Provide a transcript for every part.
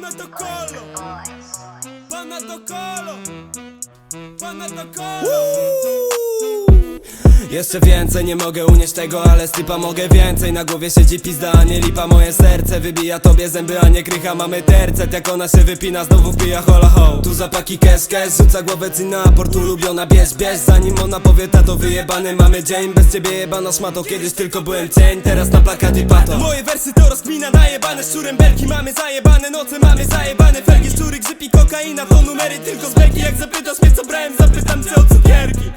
Pana Tocolo. Pana Tocolo. Pana Tocolo. Jeszcze więcej, nie mogę unieść tego, ale stypa mogę więcej. Na głowie siedzi pizda, a nie lipa Moje serce wybija tobie zęby, a nie krycha. Mamy tercet, jak ona się wypina Znowu wpija hola ho. Tu zapaki kes, kes Rzuca głowę cyna, port ulubiona Bierz, bierz, zanim ona powie tato wyjebany Mamy dzień, bez ciebie jebana szmato Kiedyś tylko byłem cień, teraz na plakaty pato. Moje wersy to rozkmina, najebane szczurem belki Mamy zajebane. Noce, mamy zajebane felgi Szczury, grzybi, kokaina, to numery tylko z beki Jak zapytasz mnie co brałem, zapytam cię o cukierki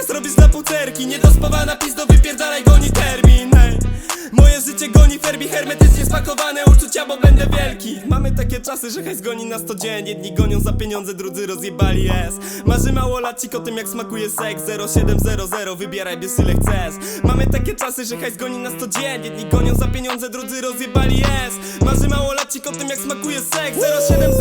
Pokaz robisz na półcerki, niedospawana pizdo wypierdalaj goni termin. Moje życie goni ferbi hermetycznie spakowane uczucia, bo będę wielki. Mamy takie czasy, że hajs goni na 100 dzień. Jedni gonią za pieniądze, drudzy rozjebali jest Marzy mało lacik o tym jak smakuje seks. 0700, wybieraj bierz ile chcesz. Mamy takie czasy, że hajs goni na 100 dzień. Jedni gonią za pieniądze, drudzy rozjebali jest Marzy mało lacik o tym jak smakuje seks. 0700,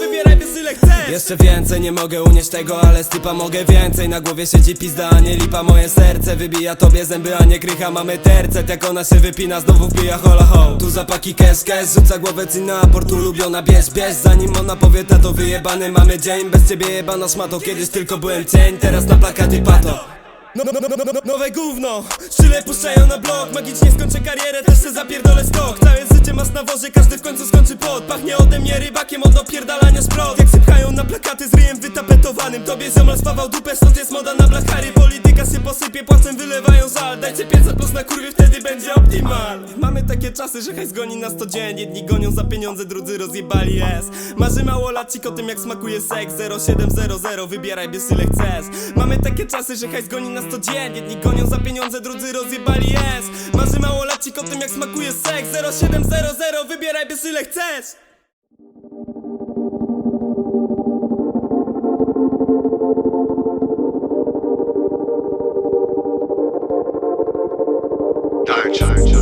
wybieraj bierz ile chcesz. Jeszcze więcej, nie mogę unieść tego, ale stypa mogę więcej. Na głowie siedzi pizda, a nie lipa. Moje serce wybija tobie zęby, a nie krycha. Mamy tercet, jak ona się wypina, znowu wbija hola ho. Tu zapaki kes, kes, rzuca głowę cyna Port ulubiona, bierz, bierz Zanim ona powie tato wyjebany Mamy dzień, bez ciebie jebana szmato Kiedyś tylko byłem cień, teraz na plakaty pato. No, no, no, no, no, nowe gówno. Szczyle puszczają na blok Magicznie skończę karierę, też se zapierdolę skok Całe życie masz na wozie, każdy w końcu skończy pot. Pachnie ode mnie rybakiem od opierdalania szprot Jak sypkają na plakaty z ryjem wytapetowanym Tobie ziomal spawał dupę, stąd jest moda na blachary Ile kasy posypie, płacem wylewają żal Dajcie 500 plus na kurwie, wtedy będzie optimal. Mamy takie czasy, że hajs goni nas codziennie Jedni gonią za pieniądze, drudzy rozjebali S. Marzy mało lacik o tym jak smakuje seks. 0700, wybieraj bierz ile chcesz. Mamy takie czasy, że hajs goni nas codziennie Jedni gonią za pieniądze, drudzy rozjebali S. Marzy mało lacik o tym jak smakuje seks. 0700, wybieraj bierz ile chcesz. Thank you. charge.